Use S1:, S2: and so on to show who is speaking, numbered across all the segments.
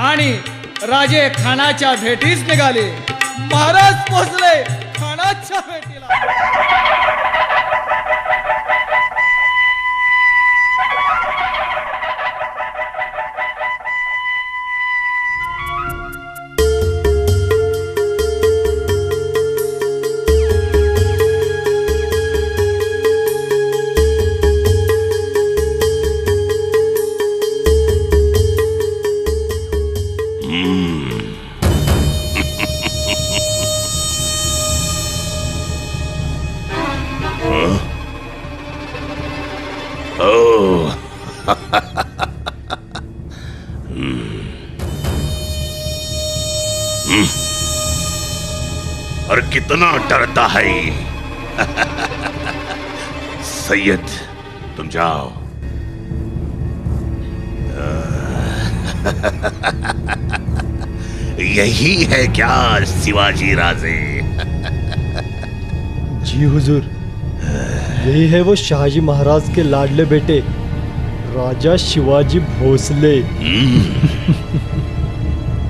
S1: आणि राजे खानाच्या भेटीस निघाले. महाराज पोचले खानाच्या भेटीला.
S2: कितना डरता है। ये? सैयद तुम जाओ। यही है क्या शिवाजी राजे?
S3: जी हुजूर यही है वो शाहजी महाराज के लाडले बेटे राजा शिवाजी भोसले।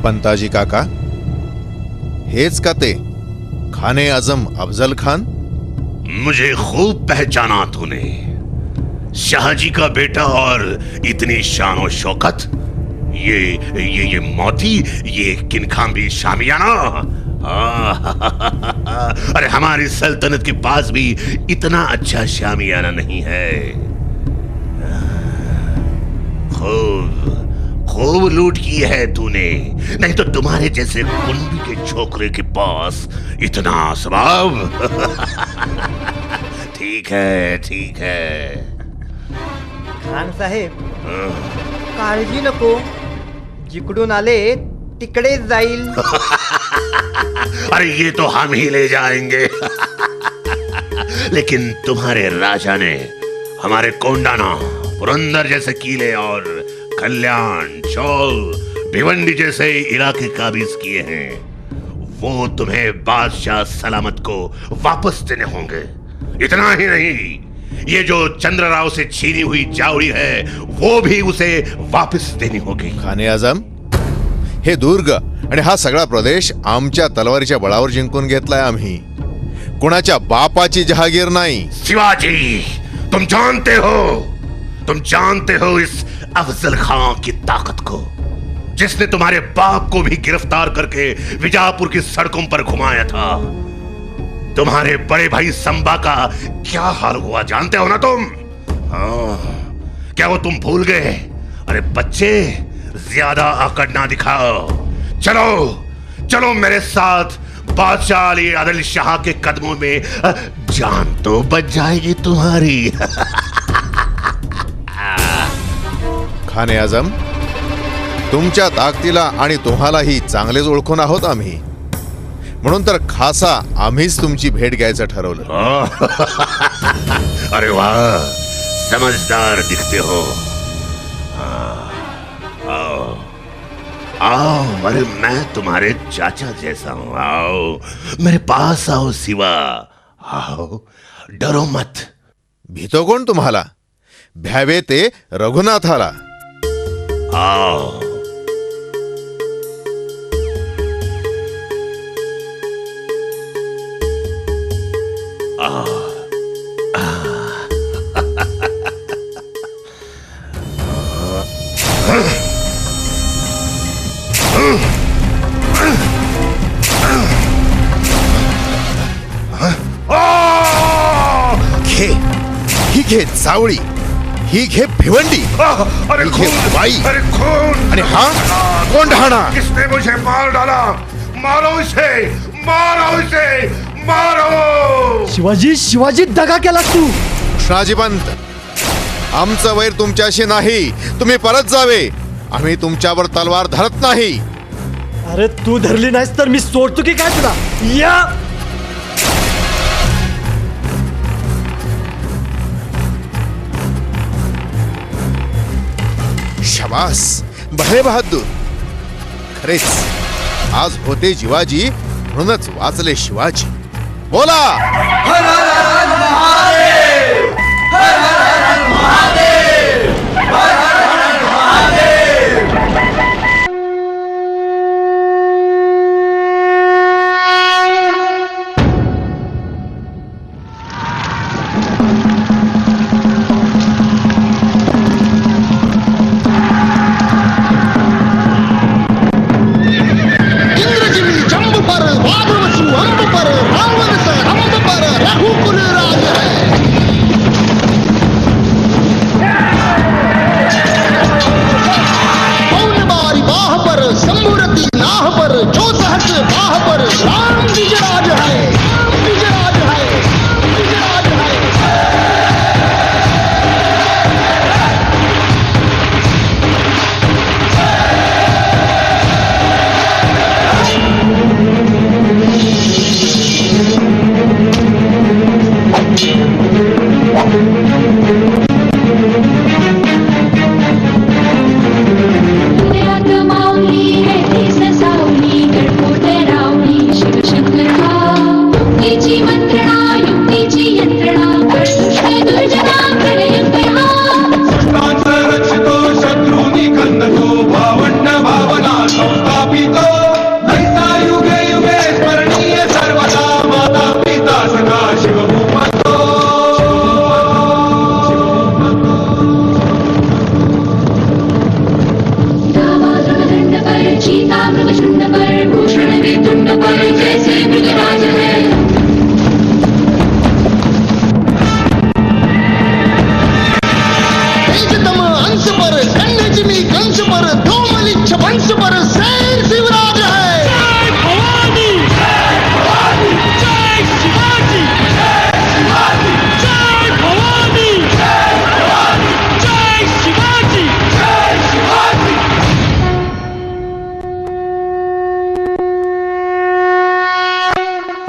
S4: पंताजी काका हेच का ते? खाने आज़म अफजल खान?
S2: मुझे खूब पहचाना तूने। शाहजी का बेटा और इतनी शान और शौकत। ये ये ये मोती, ये किनखाम्बी शामियाना। अरे हमारी सल्तनत के पास भी इतना अच्छा शामियाना नहीं है। खूब। खूब लूट की है तूने। नहीं तो तुम्हारे जैसे कुंभी के छोकरे के पास इतना स्वभाव। ठीक है ठीक है।
S5: खान साहेब काळजी नको। जिकडून आले तिकडेच जाईल।
S2: अरे ये तो हम ही ले जाएँगे। लेकिन तुम्हारे राजा ने हमारे कोंडाना पुरंदर जैसे किले और कल्याण चौल भिवंडी जैसे इलाके काबिज किए हैं। वो तुम्हें बादशाह सलामत को वापस देने होंगे। इतना ही नहीं ये जो चंद्रराव से छीनी हुई चावड़ी है वो भी उसे वापस देनी होगी।
S4: खाने आजम हे दुर्ग आणि हा सगळा प्रदेश आमच्या तलवारीच्या बळावर जिंकून घेतलाय आम्ही. कुणाच्या बापाची जहागीर नाही.
S2: शिवाजी तुम जानते हो तुम जानते हो इस अफजल खां की ताकत को जिसने तुम्हारे बाप को भी गिरफ़्तार करके विजापुर की सड़कों पर घुमाया था। तुम्हारे बड़े भाई संबा का क्या हाल हुआ जानते हो ना तुम? हाँ, क्या वो तुम भूल गए? अरे बच्चे ज़्यादा आकड़ ना दिखाओ। चलो चलो मेरे साथ बादशाह अली आदिल शाह के कदमों में जान तो बच जाएगी तुम्हारी।
S4: खाने आजम तुमच्या ताकदीला आणि तुम्हालाही चांगलेच ओळखून आहोत आम्ही. म्हणून तर खासा आम्हीच तुमची भेट घ्यायचं ठरवलं.
S2: अरे वाह समझदार दिखते हो. हाँ, आओ. आओ अरे मैं तुम्हारे चाचा जैसा हूं आओ. मेरे पास आओ सिवा आओ. डरो मत.
S4: भीतो कोण तुम्हाला? भ्यावे ते रघुनाथाला.
S2: आओ
S4: घे ही घे चावळी ही घे भिवंडी.
S2: अरे खून
S4: भाई।
S2: अरे खून.
S4: आणि हा कोण ढाणा
S2: किसने मुझे मार डाला? मारो इसे मारो इसे मारो.
S3: शिवाजी शिवाजी दगा केला तू.
S4: कृष्णाजी पंत आमचं वैर तुमच्याशी नाही. तुम्ही परत जावे. आम्ही तुमच्यावर तलवार धरत नाही.
S3: अरे तू धरली नाहीस तर मी सोडतो की काय तुला? या!
S4: शाबास भले बहादूर. खरेच आज होते जिवाजी म्हणूनच वाचले शिवाजी. बोला!
S6: जो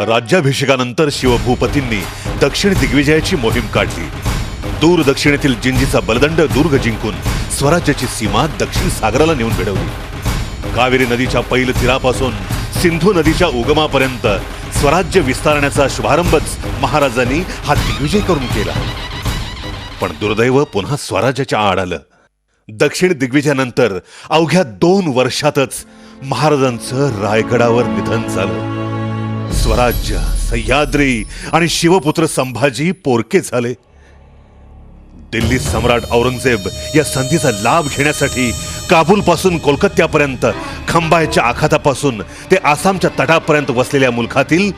S7: राज्याभिषेकानंतर शिवभूपतींनी दक्षिण दिग्विजयाची मोहीम काढली. दूर दक्षिणेतील जिंजीचा बलदंड दुर्ग जिंकून स्वराज्याची सीमा दक्षिण सागराला नेऊन भिडवली कावेरी नदीच्या पैल तीरापासून सिंधू नदीच्या उगमापर्यंत स्वराज्य विस्तारण्याचा शुभारंभच महाराजांनी हा दिग्विजय करून केला. पण दुर्दैव पुन्हा स्वराज्याच्या आड आलं. दक्षिण दिग्विजयानंतर अवघ्या दोन वर्षातच महाराजांचं रायगडावर निधन झालं. स्वराज्य सह्याद्री आणि शिवपुत्र संभाजी पोरके झाले. दिल्ली सम्राट औरंगजेब या संधीचा लाभ घेण्यासाठी काबूलपासून कोलकात्यापर्यंत खंबायच्या आखातापासून ते आसामच्या तटापर्यंत वसलेल्या मुलखातील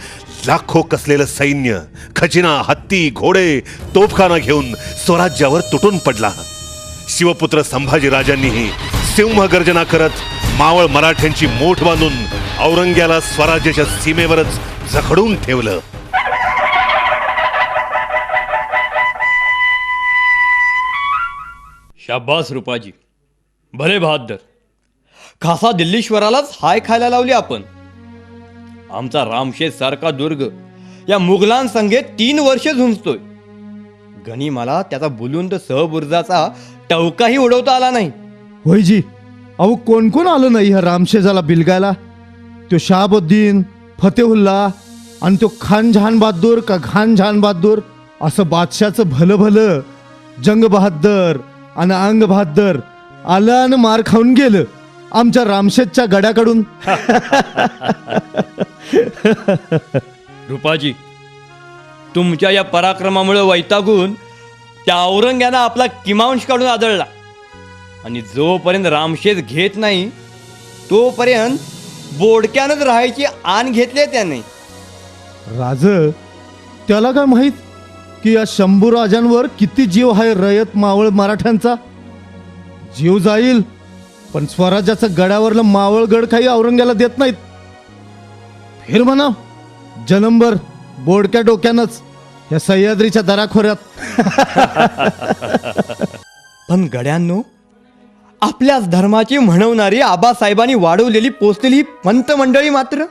S7: लाखो कसलेलं सैन्य खजिना हत्ती घोडे तोफखाना घेऊन स्वराज्यावर तुटून पडला. शिवपुत्र संभाजी राजांनीही सिंहगर्जना करत मावळ मराठ्यांची मोठ बांधून औरंग्याला स्वराज्याच्या सीमेवरच जखडून ठेवलं.
S8: शाबास रुपाजी. भले बहादर. खासा दिल्लीश्वरालाच हाय खायला लावली आपण. आमचा रामशेत सारखा दुर्ग या मुघलांसंगे तीन वर्ष झुंजतोय. गणी मला त्याचा बुलुंद सहबुर्जाचा टवकाही उडवता आला नाही.
S9: होयजी अहो कोण कोण आलं नाही ह्या रामशेजाला बिलगायला? तो शहाबुद्दीन फतेहुल्ला आणि तो खान जहान बहादूर का खान जहान बहादूर असं बादशाचं भलं भलं जंग बहादर आणि अंग बहादर आलं आणि मार खाऊन गेलं. आमच्या रामशेजच्या गड्याकडून.
S8: रुपाजी तुमच्या या पराक्रमामुळे वैतागून त्या औरंग्यानं आपला किमांश काढून आदळला. आणि जोपर्यंत रामशेज घेत नाही तोपर्यंत बोडक्यानंच राहायची आण घेतली त्याने.
S9: राज त्याला काय माहीत? की या शंभू राजांवर किती जीव आहे रयत मावळ मराठ्यांचा? जीव जाईल पण स्वराज्याचं गडावरलं मावळगड काही औरंग्याला देत नाहीत. फिर म्हणा जनंबर बोडक्या डोक्यानंच या सह्याद्रीच्या दराखोऱ्यात.
S8: पण गड्यांनो आपल्याच धर्माची म्हणवणारी आबासाहेबांनी वाढवलेली पोचलेली पंत मंडळी मात्र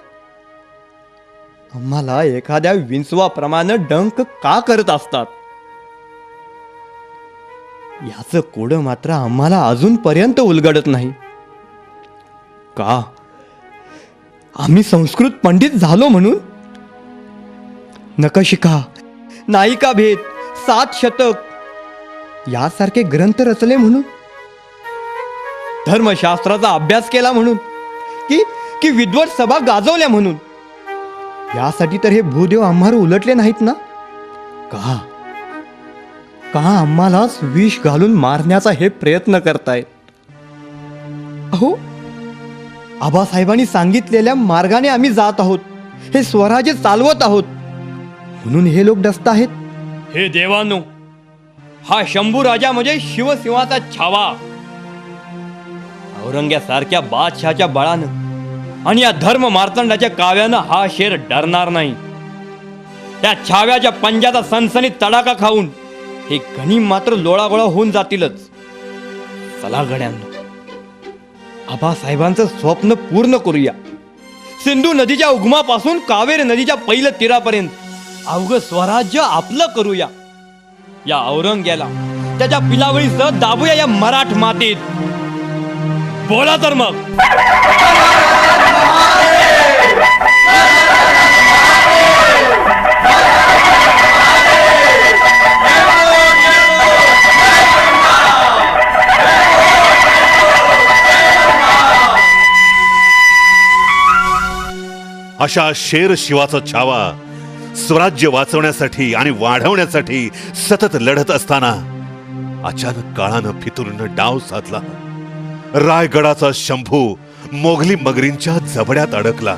S8: आम्हाला एखाद्या विंचवाप्रमाणे डंक का करत असतात? याचं कोड मात्र आम्हाला अजूनपर्यंत उलगडत नाही. का? आम्ही संस्कृत पंडित झालो म्हणून? नकशिका नायिका भेद सात शतक यासारखे ग्रंथ रचले म्हणून? धर्मशास्त्राचा अभ्यास केला म्हणून? की की विद्वत सभा गाजवल्या म्हणून? यासाठी तर हे भूदेव आम्हाला उलटले नाहीत ना? का? का आम्हालाच विष घालून मारण्याचा हे प्रयत्न करतायत? अहो आबासाहेबांनी सांगितलेल्या मार्गाने आम्ही जात आहोत. हे स्वराज्य चालवत आहोत. म्हणून हे लोक डस्त आहेत. हे देवानो हा शंभू राजा म्हणजे शिवसिंहाचा छावा. औरंग्यासारख्या बादशहाच्या बळानं आणि या धर्म मार्तंडाच्या काव्यानं हा शेर डरणार नाही. त्या छाव्याच्या पंजाचा सनसनीत तडाखा खाऊन हे घणी मात्र लोळागोळा होऊन जातीलच. चला गड्यांनो आबासाहेबांचं स्वप्न पूर्ण करूया. सिंधू नदीच्या उगमापासून कावेरी नदीच्या पहिल्या तीरापर्यंत अवघ स्वराज्य आपलं करूया. या औरंग्याला त्याच्या पिलावळीसह दाबूया या मराठ मातीत. बोला तर मग.
S2: अशा शेर शिवाचा छावा स्वराज्य वाचवण्यासाठी आणि वाढवण्यासाठी सतत लढत असताना अचानक काळानं फितुरीनं डाव साधला. रायगडाचा शंभू मोगली मगरींच्या जबड्यात अडकला.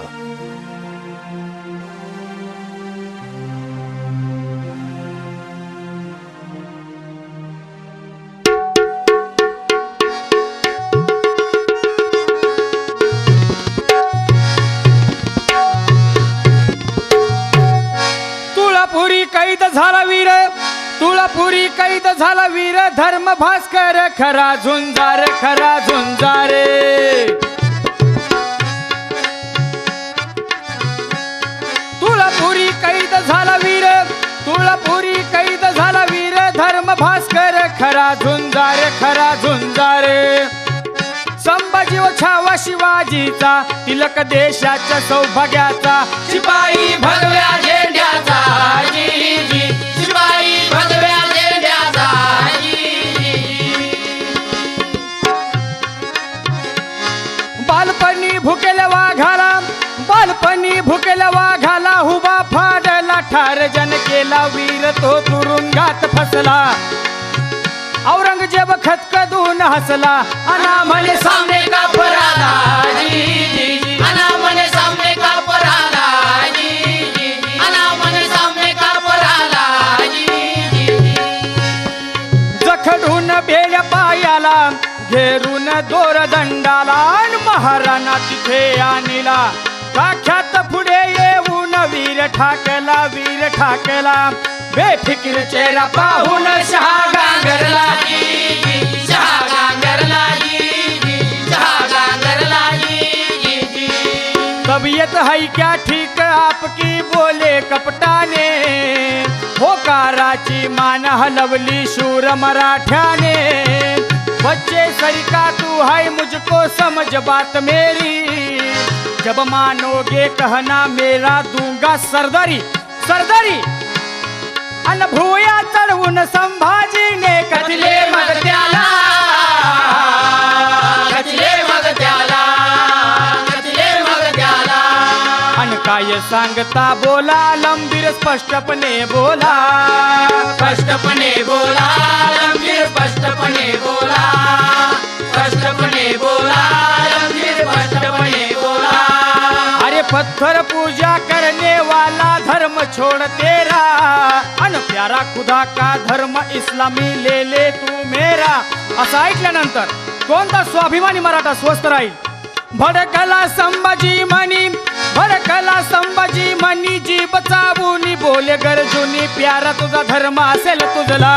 S1: झाला वीर. तुळपुरी कैद झाला वीर. धर्म भास्कर खरा झुंजार खरा झुंजारे. तुळपुरी कैद झाला वीर. तुळपुरी कैद झाला वीर. धर्म भास्कर खरा झुंजार खरा झुंजारे. संभाजी व छावा शिवाजीचा तिलक देशाच्या सौभाग्याचा शिपाई भगव्या झेंड्याचा बालपणी भुकेल्या वाघाला बालपणी भुकेल्या वाघाला हुबा फाडला. ठार जन केला वीर तो तुरुंगात फसला. औरंगजेब खतकदून हसला. अनामने म्हणे सामने का पराला. जी, जी, पायाला घेरून दोर दंडाला महाराणा तिथे आणला. काख्यात पुढे येऊन वीर ठाकला वीर ठाकला. बेफिकीर चेहरा पाहून शहा गांगरला शहा गांगरला है क्या ठीक आपकी बोले कपटाने. होकाराची मान हलवली शूर मराठ्याने. बच्चे सरिका तू है मुझको समझ बात मेरी। जब मानोगे कहना मेरा दूंगा सरदारी सरदारी। अन भूया चढवून संभाजीने कधले मग त्याला। काय सांगता बोला लंबीर स्पष्टपणे बोला. स्पष्टपणे बोला लंबीर स्पष्टपणे बोला. स्पष्टपणे बोला लंबीर स्पष्टपणे बोला. अरे पत्थर पूजा करने वाला धर्म छोड़ तेरा. अन प्यारा खुदा का धर्म इस्लामी ले ले तू मेरा. असं ऐकल्यानंतर कोणता स्वाभिमानी मराठा स्वस्त राहील? भडकला संभाजी मनी भडकला संभाजी मनी जीभ चाबूनी बोले गरजूनी प्यारा तुझा धर्म असेल तुझला.